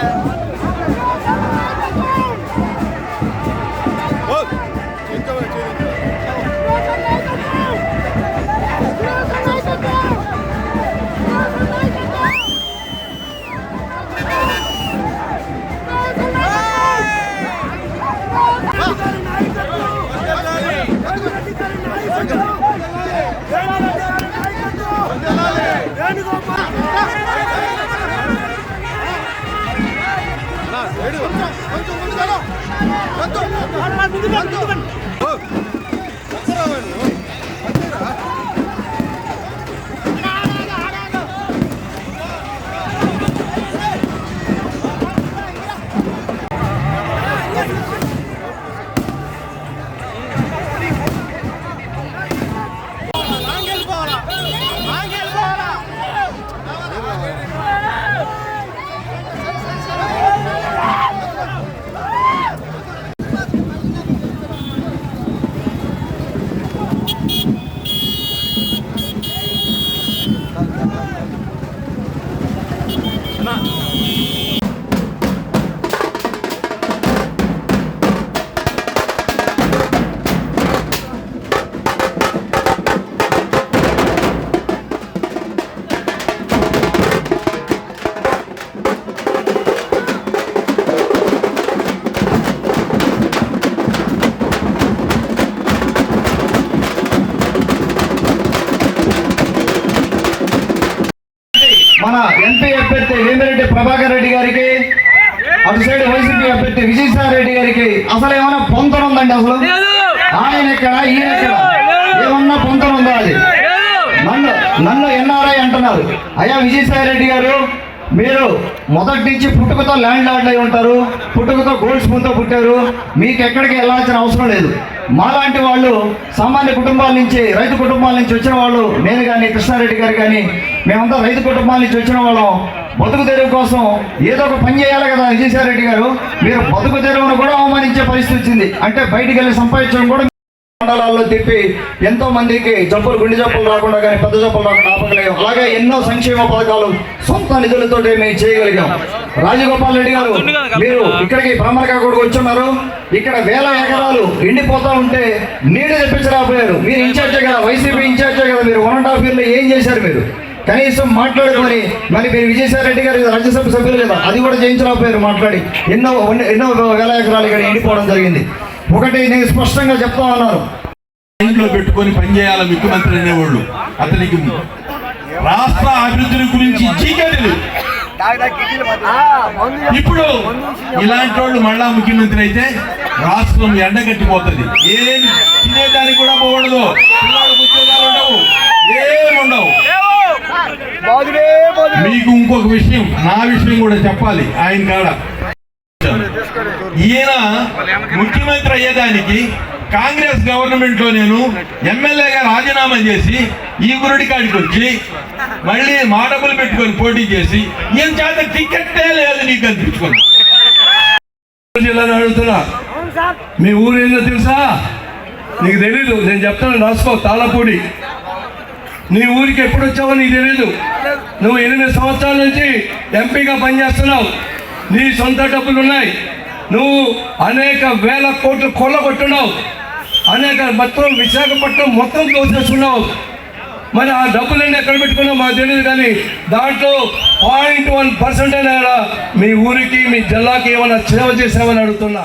Yeah. మన MP అభ్యర్థి వేమిరెడ్డి ప్రభాకర్ రెడ్డి గారికి అటు సైడ్ వైసీపీ అభ్యర్థి విజయసాయి రెడ్డి గారికి అసలు ఏమైనా పొంతన ఉందండి అసలు? ఆయన ఎక్కడ ఈయన ఎక్కడ? ఏమన్నా పొంతన ఉందా అది? నన్ను నన్ను ఎన్ఆర్ఐ అంటున్నారు. అయ్యా విజయసాయి రెడ్డి గారు మీరు మొదటి నుంచి పుట్టుకతో ల్యాండ్ లార్డ్ అయి ఉంటారు పుట్టుకతో గోల్డ్ స్పూన్తో పుట్టారు మీకు ఎక్కడికి వెళ్ళాల్సిన అవసరం లేదు. మాలాంటి వాళ్ళు సామాన్య కుటుంబాల నుంచి రైతు కుటుంబాల నుంచి వచ్చిన వాళ్ళు నేను కానీ కృష్ణారెడ్డి గారు కానీ మేమంతా రైతు కుటుంబాల నుంచి వచ్చిన వాళ్ళం. బతుకు తెరువు కోసం ఏదో ఒక పని చేయాలి కదా విజయసాయి రెడ్డి గారు. మీరు బతుకు తెరువును కూడా అవమానించే పరిస్థితి వచ్చింది. అంటే బయటికి వెళ్ళి సంపాదించడం కూడా మండలాల్లో తిప్పి ఎంతో మందికి జబ్బులు గుండె జబ్బులు రాకుండా కానీ పెద్ద జబ్బులు రాకుండా ఆపగలిగాం. అలాగే ఎన్నో సంక్షేమ పథకాలు సొంత నిధులతో మేము చేయగలిగాం. రాజగోపాల్ రెడ్డి గారు మీరు ఇక్కడికి బ్రహ్మరకా కూడా వచ్చున్నారు. ఇక్కడ వేల ఎకరాలు ఎండిపోతా ఉంటే నీళ్ళు తెప్పించలేకపోయారు. మీరు ఇన్ఛార్జే కదా వైసీపీ ఇన్ఛార్జే కదా మీరు వన్ అండ్ హాఫ్ ఇయర్లో ఏం చేశారు మీరు? కనీసం మాట్లాడుకొని మరి మీరు విజయసాయిరెడ్డి గారు రాజ్యసభ సభ్యులు కదా అది కూడా చేయించలేకపోయారు మాట్లాడి. ఎన్నో ఎన్నో వేల ఎకరాలు ఇక్కడ ఎండిపోవడం జరిగింది. ఒకటి నేను స్పష్టంగా చెప్తా ఉన్నాను. ఇంట్లో పెట్టుకొని పనిచేయాల ముఖ్యమంత్రి అనేవాళ్ళు అతనికి రాష్ట్ర అభివృద్ధి గురించి తెలియదు ఇప్పుడు ఇలాంటి వాళ్ళు మళ్ళా ముఖ్యమంత్రి అయితే రాష్ట్రం ఎండగట్టిపోతుంది. ఏం తినేదానికి కూడా పోకూడదు పిల్లలకు ఉద్యోగాలు ఉండవు. ఏమి ఉండవు. మీకు ఇంకొక విషయం నా విషయం కూడా చెప్పాలి. ఆయన కాడ ఈయన ముఖ్యమంత్రి అయ్యేదానికి కాంగ్రెస్ గవర్నమెంట్లో నేను ఎమ్మెల్యేగా రాజీనామా చేసి ఈ గురుడి కాడికి వచ్చి మళ్ళీ మాటములు పెట్టుకొని పోటీ చేసి ఈయన చేత టికెట్టే లేదు నీకు అనిపించుకుంది. జిల్లాని అడుగుతున్నా మీ ఊరు ఏందో తెలుసా? నీకు తెలీదు నేను చెప్తాను రాసుకో తాళపూడి. నీ ఊరికి ఎప్పుడు వచ్చావో నీకు తెలీదు. నువ్వు ఎనిమిది సంవత్సరాల నుంచి ఎంపీగా పనిచేస్తున్నావు. నీ సొంత డబ్బులు ఉన్నాయి నువ్వు అనేక వేల కోట్లు కొల్లగొట్టున్నావు. అనేక మొత్తం విశాఖపట్నం మొత్తం దోచేసుకున్నావు మరి ఆ డబ్బులన్నీ ఎక్కడ పెట్టుకున్నావు? మాకు తెలియదు కానీ దాంట్లో పాయింట్ వన్ పర్సెంట్ అయినా మీ ఊరికి మీ జిల్లాకి ఏమైనా సేవ చేసామని అడుగుతున్నా.